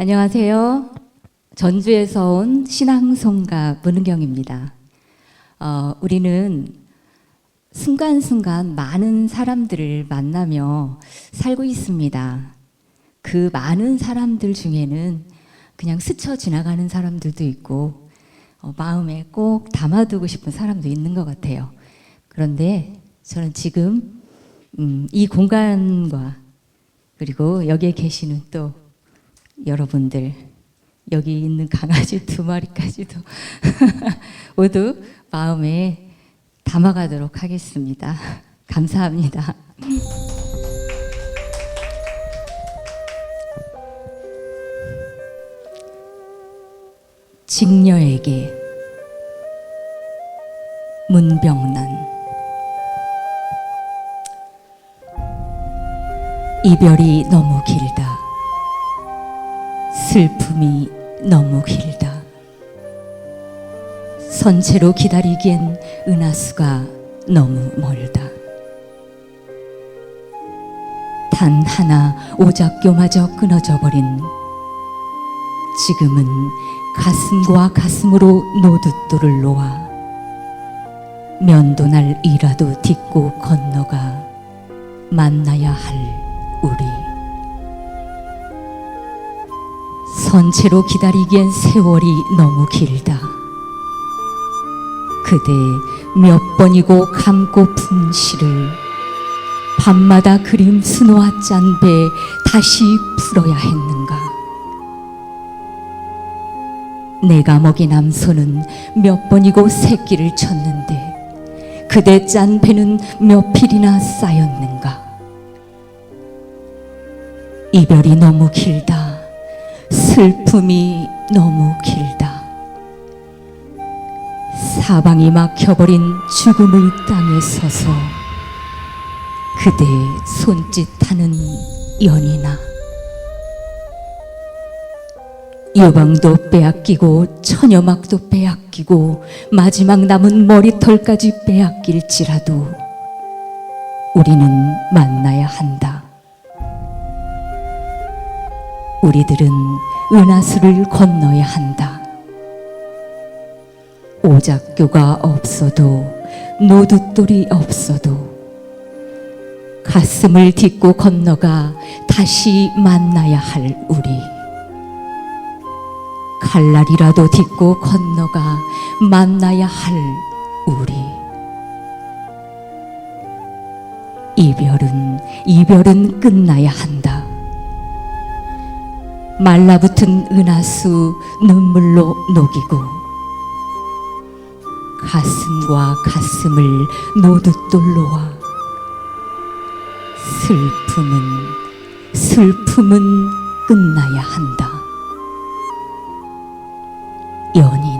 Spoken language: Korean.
안녕하세요. 전주에서 온 신앙송가 문은경입니다. 어, 우리는 순간순간 많은 사람들을 만나며 살고 있습니다. 그 많은 사람들 중에는 그냥 스쳐 지나가는 사람들도 있고 어, 마음에 꼭 담아두고 싶은 사람도 있는 것 같아요. 그런데 저는 지금 음, 이 공간과 그리고 여기에 계시는 또 여러분들 여기 있는 강아지 두 마리까지도 모두 마음에 담아가도록 하겠습니다. 감사합니다. 직녀에게 문병란 이별이 너무 길다. 슬픔이 너무 길다. 선체로 기다리기엔 은하수가 너무 멀다. 단 하나 오작교마저 끊어져 버린 지금은 가슴과 가슴으로 노둣돌을 놓아 면도 날 이라도 딛고 건너가 만나야 할 우리. 선체로 기다리기엔 세월이 너무 길다. 그대 몇 번이고 감고 푼 시를 밤마다 그림 수놓아 짠 배 다시 풀어야 했는가? 내가 먹인 암소는 몇 번이고 새끼를 쳤는데 그대 짠 배는 몇 필이나 쌓였는가? 이별이 너무 길다. 슬픔이 너무 길다. 사방이 막혀버린 죽음의 땅에 서서 그대 손짓하는 연이나 유방도 빼앗기고 처녀막도 빼앗기고 마지막 남은 머리털까지 빼앗길지라도 우리는 만나야 한다. 우리들은 은하수를 건너야 한다. 오작교가 없어도 노둣돌이 없어도 가슴을 딛고 건너가 다시 만나야 할 우리. 칼날이라도 딛고 건너가 만나야 할 우리. 이별은, 이별은 끝나야 한다. 말라붙은 은하수 눈물로 녹이고 가슴과 가슴을 노둣돌로와 슬픔은 슬픔은 끝나야 한다. 연인